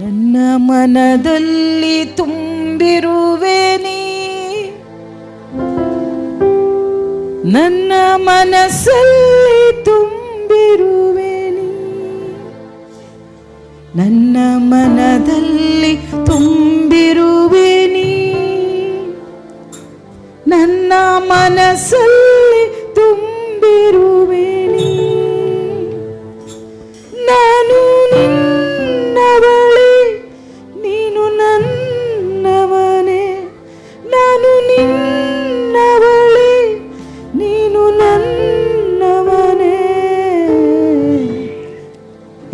ನನ್ನ ಮನದಲ್ಲಿ ತುಂಬಿರುವೆ ನೀ ನನ್ನ ಮನಸ್ಸಲ್ಲಿ ತುಂಬಿರುವೆ ನೀ ನನ್ನ ಮನದಲ್ಲಿ ತುಂಬಿರುವೆ ನೀ ನನ್ನ ಮನಸ್ಸಲ್ಲಿ ತುಂಬಿರುವೆ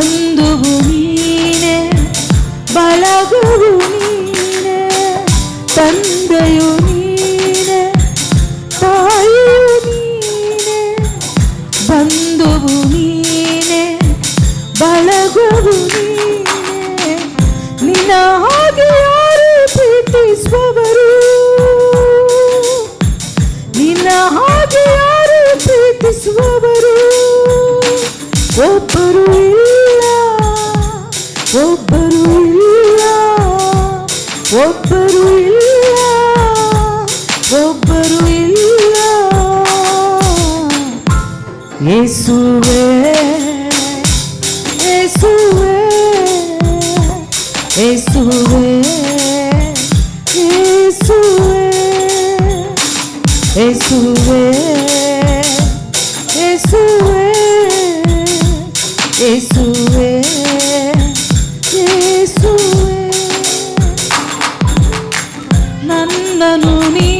不度。ಒಬ್ಬರು ಇಲ್ಲ ಒಬ್ಬರು ಇಲ್ಲ ಒಬ್ಬರು ಇಲ್ಲ ಯೇಸುವೆ ಯೇಸುವೆ ಯೇಸುವೆ ಯೇಸುವೆ ಯೇಸುವೆ ಯೇಸುವೆ ಯೇಸುವೆ ನಾನು ನೀ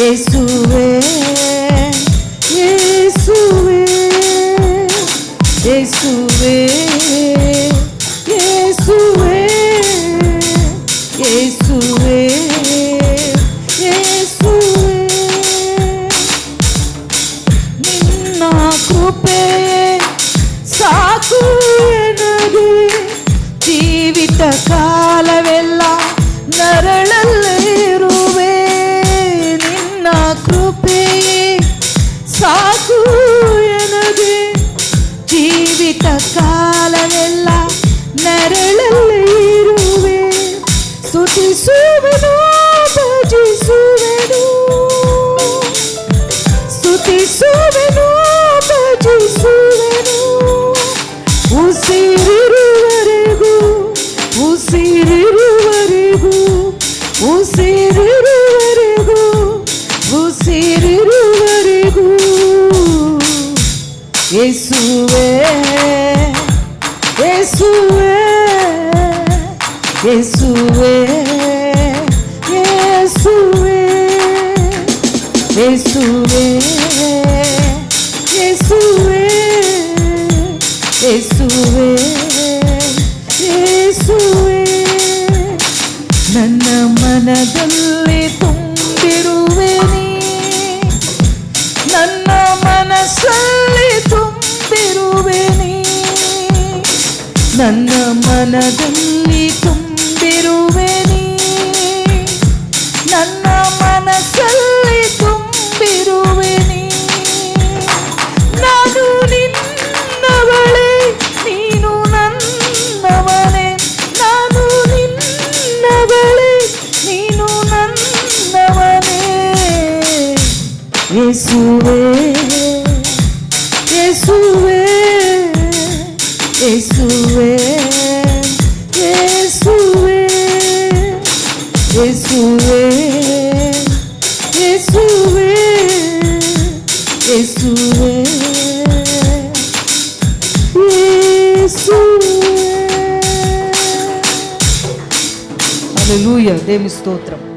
இயேசுவே కృపే ಸಾಕು ಎನಗೆ ಜೀವಿತ ಕಾಲವೆಲ್ಲ ನೆರಳಲ್ಲಿ ಇರುವೆ ಸ್ತುತಿಸುವೆನು ಭಜಿಸುವೆನು ಸ್ತುತಿಸುವೆನು ಭಜಿಸುವೆನು ಉಸಿರಿರುವರೆಗೂ ಉಸಿರಿರುವರೆಗೂ ಉಸಿರು இயேசுவே இயேசுவே இயேசுவே இயேசுவே இயேசுவே இயேசுவே இயேசுவே இயேசுவே ನನ್ನ ಮನದ ಮನದಲ್ಲಿ ತುಂಬಿರುವೆ ನೀ ನನ್ನ ಮನಸ್ಸಲ್ಲಿ ತುಂಬಿರುವೆ ನೀ ನಾನು ನಿನ್ನವಳೆ ನೀನು ನನ್ನವನೇ ನಾನು ನಿನ್ನವಳೆ ನೀನು ನನ್ನವನೇ ಯೇಸುವೆ ಯೇಸುವೆ ಯೇಸುವೆ É, é, isso é, isso é. Aleluia, demos totra.